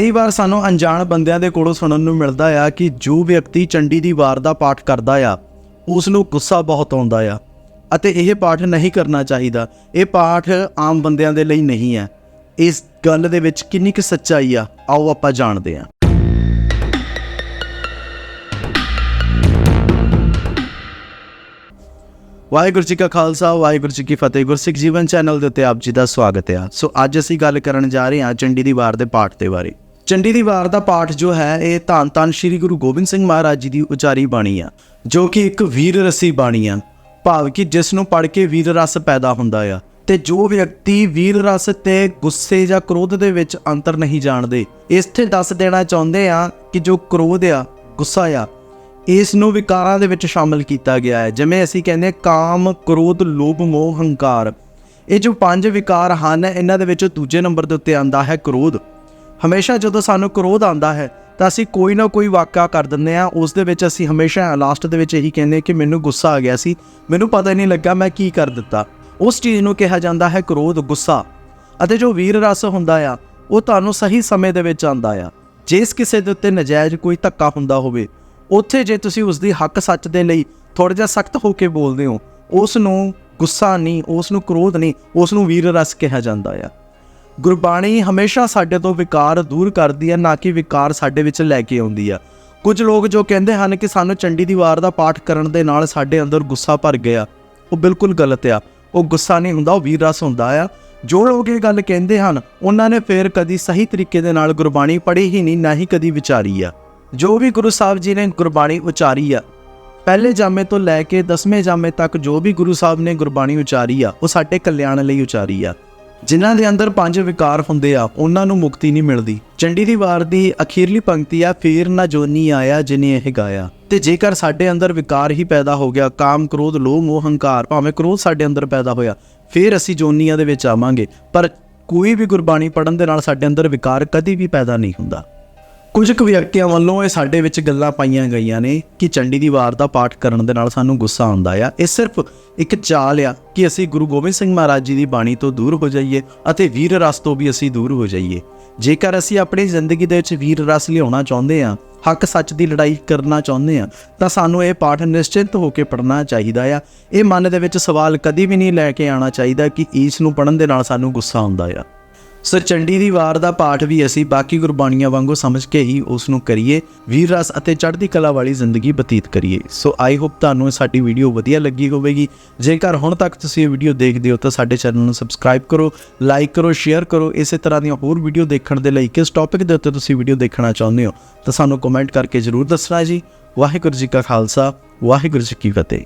ਕਈ ਵਾਰ ਸਾਨੂੰ ਅਣਜਾਣ ਬੰਦਿਆਂ ਦੇ ਕੋਲੋਂ ਸੁਣਨ ਨੂੰ ਮਿਲਦਾ ਆ ਕਿ ਜੋ ਵਿਅਕਤੀ ਚੰਡੀ ਦੀ ਵਾਰ ਦਾ ਪਾਠ ਕਰਦਾ ਆ ਉਸ ਨੂੰ ਗੁੱਸਾ ਬਹੁਤ ਆਉਂਦਾ ਆ। ਅਤੇ ਇਹ ਪਾਠ ਨਹੀਂ ਕਰਨਾ ਚਾਹੀਦਾ। ਇਹ ਪਾਠ ਆਮ ਬੰਦਿਆਂ ਦੇ ਲਈ ਨਹੀਂ ਹੈ ਇਸ ਗੱਲ ਦੇ ਵਿੱਚ ਕਿੰਨੀ ਕੁ ਸੱਚਾਈ ਆ, ਆਓ ਆਪਾਂ ਜਾਣਦੇ ਹਾਂ। ਵਾਹਿਗੁਰੂ ਜੀ ਕਾ ਖਾਲਸਾ, ਵਾਹਿਗੁਰੂ ਜੀ ਕੀ ਫਤਿਹ। ਗੁਰਸਿੱਖ ਜੀਵਨ ਚੈਨਲ ਦੇ ਉੱਤੇ ਆਪ ਜੀ ਦਾ ਸਵਾਗਤ ਹੈ ਸੋ ਅੱਜ ਅਸੀਂ ਗੱਲ ਕਰਨ ਜਾ ਰਹੇ ਹਾਂ ਚੰਡੀ ਦੀ ਵਾਰ ਦੇ ਪਾਠ ਦੇ ਬਾਰੇ। ਚੰਡੀ ਦੀ ਵਾਰ ਦਾ ਪਾਠ ਜੋ ਹੈ, ਇਹ ਧੰਨ ਧੰਨ ਸ੍ਰੀ ਗੁਰੂ ਗੋਬਿੰਦ ਸਿੰਘ ਮਹਾਰਾਜ ਜੀ ਦੀ ਉਚਾਰੀ ਬਾਣੀ ਆ, ਜੋ ਕਿ ਇੱਕ ਵੀਰ ਰਸੀ ਬਾਣੀ ਆ। ਭਾਵ ਕਿ ਜਿਸ ਨੂੰ ਪੜ੍ਹ ਕੇ ਵੀਰ ਰਸ ਪੈਦਾ ਹੁੰਦਾ ਆ, ਤੇ ਜੋ ਵਿਅਕਤੀ ਵੀਰ ਰਸ ਤੇ ਗੁੱਸੇ ਜਾਂ ਕ੍ਰੋਧ ਦੇ ਵਿੱਚ ਅੰਤਰ ਨਹੀਂ ਜਾਣਦੇ ਇਸ 'ਤੇ ਦੱਸ ਦੇਣਾ ਚਾਹੁੰਦੇ ਆ ਕਿ ਜੋ ਕ੍ਰੋਧ ਆ, ਗੁੱਸਾ ਆ, ਇਸ ਨੂੰ ਵਿਕਾਰਾਂ ਦੇ ਵਿੱਚ ਸ਼ਾਮਲ ਕੀਤਾ ਗਿਆ ਹੈ। ਜਿਵੇਂ ਅਸੀਂ ਕਹਿੰਦੇ ਕਾਮ, ਕ੍ਰੋਧ, ਲੋਭ, ਮੋਹ, ਹੰਕਾਰ। ਇਹ ਜੋ ਪੰਜ ਵਿਕਾਰ ਹਨ, ਇਹਨਾਂ ਦੇ ਵਿੱਚ ਦੂਜੇ ਨੰਬਰ ਦੇ ਉੱਤੇ ਆਂਦਾ ਹੈ ਕ੍ਰੋਧ। ਹਮੇਸ਼ਾ ਜਦੋਂ ਸਾਨੂੰ ਕ੍ਰੋਧ ਆਉਂਦਾ ਹੈ, ਤਾਂ ਅਸੀਂ ਕੋਈ ਨਾ ਕੋਈ ਵਾਕਿਆ ਕਰ ਦਿੰਦੇ ਆ ਉਸ ਦੇ ਵਿੱਚ ਅਸੀਂ ਹਮੇਸ਼ਾ ਲਾਸਟ ਦੇ ਵਿੱਚ ਇਹੀ ਕਹਿੰਦੇ ਕਿ ਮੈਨੂੰ ਗੁੱਸਾ ਆ ਗਿਆ ਸੀ। ਮੈਨੂੰ ਪਤਾ ਹੀ ਨਹੀਂ ਲੱਗਾ ਮੈਂ ਕੀ ਕਰ ਦਿੱਤਾ। ਉਸ ਚੀਜ਼ ਨੂੰ ਕਿਹਾ ਜਾਂਦਾ ਹੈ ਕ੍ਰੋਧ, ਗੁੱਸਾ। ਅਤੇ ਜੋ ਵੀਰ ਰਸ ਹੁੰਦਾ ਆ, ਉਹ ਤੁਹਾਨੂੰ ਸਹੀ ਸਮੇਂ ਦੇ ਵਿੱਚ ਆਂਦਾ ਆ। ਜਿਸ ਕਿਸੇ ਦੇ ਉੱਤੇ ਨਜਾਇਜ਼ ਕੋਈ ਧੱਕਾ ਹੁੰਦਾ ਹੋਵੇ, ਉੱਥੇ ਜੇ ਤੁਸੀਂ ਉਸ ਦੀ ਹੱਕ ਸੱਚ ਦੇ ਲਈ ਥੋੜਾ ਜਿਹਾ ਸਖਤ ਹੋ ਕੇ ਬੋਲਦੇ ਹੋ, ਉਸ ਨੂੰ ਗੁੱਸਾ ਨਹੀਂ, ਉਸ ਨੂੰ ਕ੍ਰੋਧ ਨਹੀਂ, ਉਸ ਨੂੰ ਵੀਰ ਰਸ ਕਿਹਾ ਜਾਂਦਾ ਆ। ਗੁਰਬਾਣੀ ਹਮੇਸ਼ਾ ਸਾਡੇ ਤੋਂ ਵਿਕਾਰ ਦੂਰ ਕਰਦੀ ਹੈ, ਨਾ ਕਿ ਵਿਕਾਰ ਸਾਡੇ ਵਿੱਚ ਲੈ ਕੇ ਆਉਂਦੀ ਆ ਕੁਝ ਲੋਕ ਜੋ ਕਹਿੰਦੇ ਹਨ ਕਿ ਸਾਨੂੰ ਚੰਡੀ ਦੀ ਵਾਰ ਦਾ ਪਾਠ ਕਰਨ ਦੇ ਨਾਲ ਸਾਡੇ ਅੰਦਰ ਗੁੱਸਾ ਭਰ ਗਿਆ, ਉਹ ਬਿਲਕੁਲ ਗਲਤ ਆ। ਉਹ ਗੁੱਸਾ ਨਹੀਂ ਹੁੰਦਾ, ਉਹ ਵੀਰ ਰਸ ਹੁੰਦਾ ਆ। ਜੋ ਲੋਕ ਇਹ ਗੱਲ ਕਹਿੰਦੇ ਹਨ, ਉਹਨਾਂ ਨੇ ਫੇਰ ਕਦੀ ਸਹੀ ਤਰੀਕੇ ਦੇ ਨਾਲ ਗੁਰਬਾਣੀ ਪੜ੍ਹੀ ਹੀ ਨਹੀਂ, ਨਾ ਹੀ ਕਦੀ ਵਿਚਾਰੀ ਆ। ਜੋ ਵੀ ਗੁਰੂ ਸਾਹਿਬ ਜੀ ਨੇ ਗੁਰਬਾਣੀ ਉਚਾਰੀ ਆ, ਪਹਿਲੇ ਜਾਮੇ ਤੋਂ ਲੈ ਕੇ 10ਵੇਂ ਜਾਮੇ ਤੱਕ ਜੋ ਵੀ ਗੁਰੂ ਸਾਹਿਬ ਨੇ ਗੁਰਬਾਣੀ ਉਚਾਰੀ ਆ, ਉਹ ਸਾਡੇ ਕਲਿਆਣ ਲਈ ਉਚਾਰੀ ਆ। ਜਿਨ੍ਹਾਂ ਦੇ ਅੰਦਰ ਪੰਜ ਵਿਕਾਰ ਹੁੰਦੇ ਆ, ਉਹਨਾਂ ਨੂੰ ਮੁਕਤੀ ਨਹੀਂ ਮਿਲਦੀ। ਚੰਡੀ ਦੀ ਵਾਰ ਦੀ ਅਖੀਰਲੀ ਪੰਕਤੀ ਆ, ਫੇਰ ਨਾ ਜੋਨੀ ਆਇਆ ਜਿਨੇ ਇਹ ਗਾਇਆ। ਤੇ ਜੇਕਰ ਸਾਡੇ ਅੰਦਰ ਵਿਕਾਰ ਹੀ ਪੈਦਾ ਹੋ ਗਿਆ, ਕਾਮ, ਕ੍ਰੋਧ, ਲੋਭ, ਮੋਹ, ਹੰਕਾਰ, ਭਾਵੇਂ ਕ੍ਰੋਧ ਸਾਡੇ ਅੰਦਰ ਪੈਦਾ ਹੋਇਆ, ਫੇਰ ਅਸੀਂ ਜੋਨੀਆਂ ਦੇ ਵਿੱਚ ਆਵਾਂਗੇ। ਪਰ ਕੋਈ ਵੀ ਗੁਰਬਾਣੀ ਪੜਨ ਦੇ ਨਾਲ ਸਾਡੇ ਅੰਦਰ ਵਿਕਾਰ ਕਦੀ ਵੀ ਪੈਦਾ ਨਹੀਂ ਹੁੰਦਾ। ਕੁਝ ਕੁ ਵਿਅਕਤੀਆਂ ਵੱਲੋਂ ਇਹ ਸਾਡੇ ਵਿੱਚ ਗੱਲਾਂ ਪਾਈਆਂ ਗਈਆਂ ਨੇ ਕਿ ਚੰਡੀ ਦੀ ਵਾਰ ਦਾ ਪਾਠ ਕਰਨ ਦੇ ਨਾਲ ਸਾਨੂੰ ਗੁੱਸਾ ਆਉਂਦਾ ਆ। ਇਹ ਸਿਰਫ ਇੱਕ ਚਾਲ ਆ ਕਿ ਅਸੀਂ ਗੁਰੂ ਗੋਬਿੰਦ ਸਿੰਘ ਮਹਾਰਾਜ ਜੀ ਦੀ ਬਾਣੀ ਤੋਂ ਦੂਰ ਹੋ ਜਾਈਏ ਅਤੇ ਵੀਰ ਰਸ ਤੋਂ ਵੀ ਅਸੀਂ ਦੂਰ ਹੋ ਜਾਈਏ। ਜੇਕਰ ਅਸੀਂ ਆਪਣੀ ਜ਼ਿੰਦਗੀ ਦੇ ਵਿੱਚ ਵੀਰ ਰਸ ਲਿਆਉਣਾ ਚਾਹੁੰਦੇ ਆ, ਹੱਕ ਸੱਚ ਦੀ ਲੜਾਈ ਕਰਨਾ ਚਾਹੁੰਦੇ ਆ, ਤਾਂ ਸਾਨੂੰ ਇਹ ਪਾਠ ਨਿਸ਼ਚਿੰਤ ਹੋ ਕੇ ਪੜ੍ਹਨਾ ਚਾਹੀਦਾ ਆ। ਇਹ ਮਨ ਦੇ ਵਿੱਚ ਸਵਾਲ ਕਦੀ ਵੀ ਨਹੀਂ ਲੈ ਕੇ ਆਉਣਾ ਚਾਹੀਦਾ ਕਿ ਇਸ ਨੂੰ ਪੜਨ ਦੇ ਨਾਲ ਸਾਨੂੰ ਗੁੱਸਾ ਆਉਂਦਾ ਆ। ਸੋ ਚੰਡੀ ਦੀ ਵਾਰ ਦਾ ਪਾਠ ਵੀ ਅਸੀਂ ਬਾਕੀ ਗੁਰਬਾਣੀਆਂ ਵਾਂਗੂ ਸਮਝ ਕੇ ਹੀ ਉਸ ਨੂੰ ਕਰੀਏ, ਵੀਰ ਰਸ ਅਤੇ ਚੜ੍ਹਦੀ ਕਲਾ ਵਾਲੀ ਜ਼ਿੰਦਗੀ ਬਤੀਤ ਕਰੀਏ। ਸੋ ਆਈ ਹੋਪ ਤੁਹਾਨੂੰ ਇਹ ਸਾਡੀ ਵੀਡੀਓ ਵਧੀਆ ਲੱਗੀ ਹੋਵੇਗੀ। ਜੇਕਰ ਹੁਣ ਤੱਕ ਤੁਸੀਂ ਇਹ ਵੀਡੀਓ ਦੇਖਦੇ ਹੋ ਤਾਂ ਸਾਡੇ ਚੈਨਲ ਨੂੰ ਸਬਸਕ੍ਰਾਈਬ ਕਰੋ ਲਾਈਕ ਕਰੋ ਸ਼ੇਅਰ ਕਰੋ। ਇਸੇ ਤਰ੍ਹਾਂ ਦੀਆਂ ਹੋਰ ਵੀਡੀਓ ਦੇਖਣ ਦੇ ਲਈ ਕਿਸ ਟੌਪਿਕ ਦੇ ਉੱਤੇ ਤੁਸੀਂ ਵੀਡੀਓ ਦੇਖਣਾ ਚਾਹੁੰਦੇ ਹੋ ਤਾਂ ਸਾਨੂੰ ਕਮੈਂਟ ਕਰਕੇ ਜਰੂਰ ਦੱਸਣਾ ਜੀ। ਵਾਹਿਗੁਰੂ ਜੀ ਕਾ ਖਾਲਸਾ, ਵਾਹਿਗੁਰੂ ਜੀ ਕੀ ਫਤਿਹ।